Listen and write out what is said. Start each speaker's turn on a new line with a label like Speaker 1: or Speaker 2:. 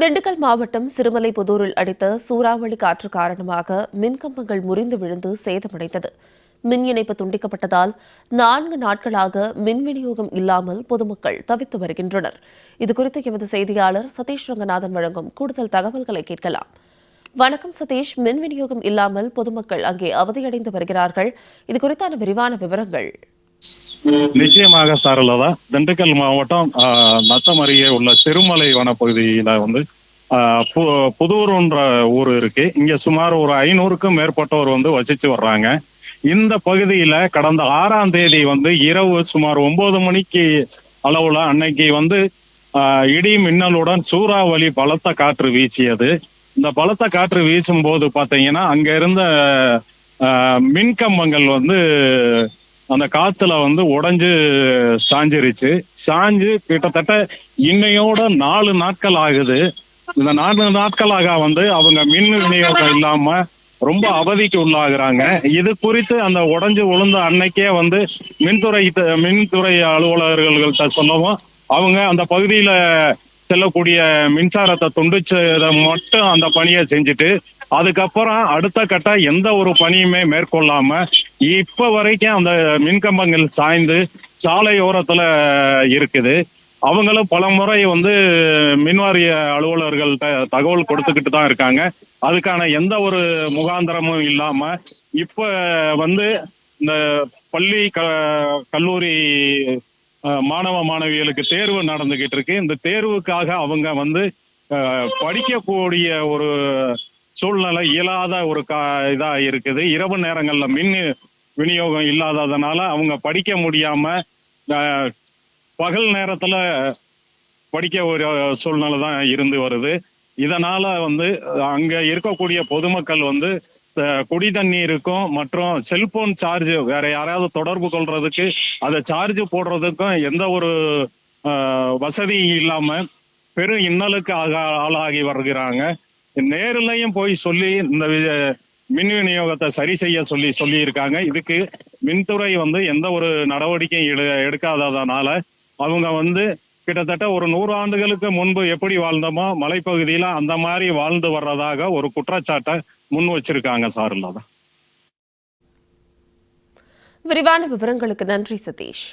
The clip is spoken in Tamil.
Speaker 1: திண்டுக்கல் மாவட்டம் சிறுமலைபுதூரில் அடித்த சூறாவளி காற்று காரணமாக மின்கம்பங்கள் முறிந்து விழுந்து சேதமடைந்தது. மின் இணைப்பு துண்டிக்கப்பட்டதால் நான்கு நாட்களாக மின் விநியோகம் இல்லாமல் பொதுமக்கள் தவித்து வருகின்றனர். இதுகுறித்து எமது செய்தியாளர் சதீஷ் ரங்கநாதன் வழங்கும் கூடுதல் தகவல்களை கேட்கலாம். வணக்கம் சதீஷ். மின் விநியோகம் இல்லாமல் பொதுமக்கள் அங்கே அவதியடைந்து வருகிறார்கள். இது குறித்தான விரிவான விவரங்கள்
Speaker 2: நிச்சயமாக சாரலதா திண்டுக்கல் மாவட்டம் ஆஹ், நத்தம் அருகே உள்ள சிறுமலை வனப்பகுதியில வந்து ஆஹ், பு- புதூர்ன்ற ஊர் இருக்கு. இங்க சுமார் ஒரு ஐநூறுக்கும் மேற்பட்டவர் வந்து வசிச்சு வர்றாங்க. இந்த பகுதியில கடந்த ஆறாம் தேதி வந்து இரவு சுமார் ஒன்பது மணிக்கு அளவுல அன்னைக்கு வந்து ஆஹ், இடி மின்னலுடன் சூறாவளி பலத்த காற்று வீசியது. இந்த பலத்த காற்று வீசும் போது பாத்தீங்கன்னா அங்க இருந்த ஆஹ், மின்கம்பங்கள் வந்து அந்த காத்துல வந்து உடைஞ்சு சாஞ்சிருச்சு. சாஞ்சு கிட்டத்தட்ட இன்னையோட நாலு நாட்கள் ஆகுது. இந்த நாலு நாட்களாக வந்து அவங்க மின் விநியோகம் இல்லாம ரொம்ப அவதிக்கு உள்ளாகிறாங்க. இது குறித்து அந்த உடைஞ்சு விழுந்த அன்னைக்கே வந்து மின்துறை மின்துறை அலுவலர்கள்கிட்ட சொல்லவும் அவங்க அந்த பகுதியில செல்லக்கூடிய மின்சாரத்தை துண்டிச்சதை மட்டும் அந்த பணியை செஞ்சுட்டு அதுக்கப்புறம் அடுத்த கட்ட எந்த ஒரு பணியுமே மேற்கொள்ளாம இப்ப வரைக்கும் அந்த மின்கம்பங்கள் சாய்ந்து சாலையோரத்துல இருக்குது. அவங்களும் பல முறை வந்து மின்வாரிய அலுவலர்கள்ட்ட தகவல் கொடுத்துக்கிட்டு தான் இருக்காங்க. அதுக்கான எந்த ஒரு முகாந்திரமும் இல்லாம இப்ப வந்து இந்த பள்ளி க கல்லூரி மாணவ மாணவிகளுக்கு தேர்வு நடந்துகிட்டு இருக்கு. இந்த தேர்வுக்காக அவங்க வந்து படிக்கக்கூடிய ஒரு சூழ்நிலை இயலாத ஒரு கா இதா இருக்குது. இரவு நேரங்கள்ல மின் விநியோகம் இல்லாததுனால அவங்க படிக்க முடியாம பகல் நேரத்துல படிக்க ஒரு சூழ்நிலை தான் இருந்து வருது. இதனால வந்து அங்க இருக்கக்கூடிய பொதுமக்கள் வந்து குடி தண்ணீருக்கும் மற்றும் செல்போன் சார்ஜ் வேற யாராவது தொடர்பு கொள்றதுக்கு அதை சார்ஜ் போடுறதுக்கும் எந்த ஒரு வசதி இல்லாம பெரும் இன்னலுக்கு ஆளாகி வருகிறாங்க. நேர்லயும் போய் சொல்லி இந்த வி- மின் விநியோகத்தை சரி செய்ய சொல்லி சொல்லி இருக்காங்க இதுக்கு மின்துறை வந்து எந்த ஒரு நடவடிக்கையும் எடு- எடுக்காததனால அவங்க வந்து கிட்டத்தட்ட ஒரு நூறு ஆண்டுகளுக்கு முன்பு எப்படி வாழ்ந்தோமோ மலைப்பகுதியில அந்த மாதிரி வாழ்ந்து வர்றதாக ஒரு குற்றச்சாட்டை முன் வச்சிருக்காங்க சார்
Speaker 1: விரிவான விவரங்களுக்கு நன்றி சதீஷ்.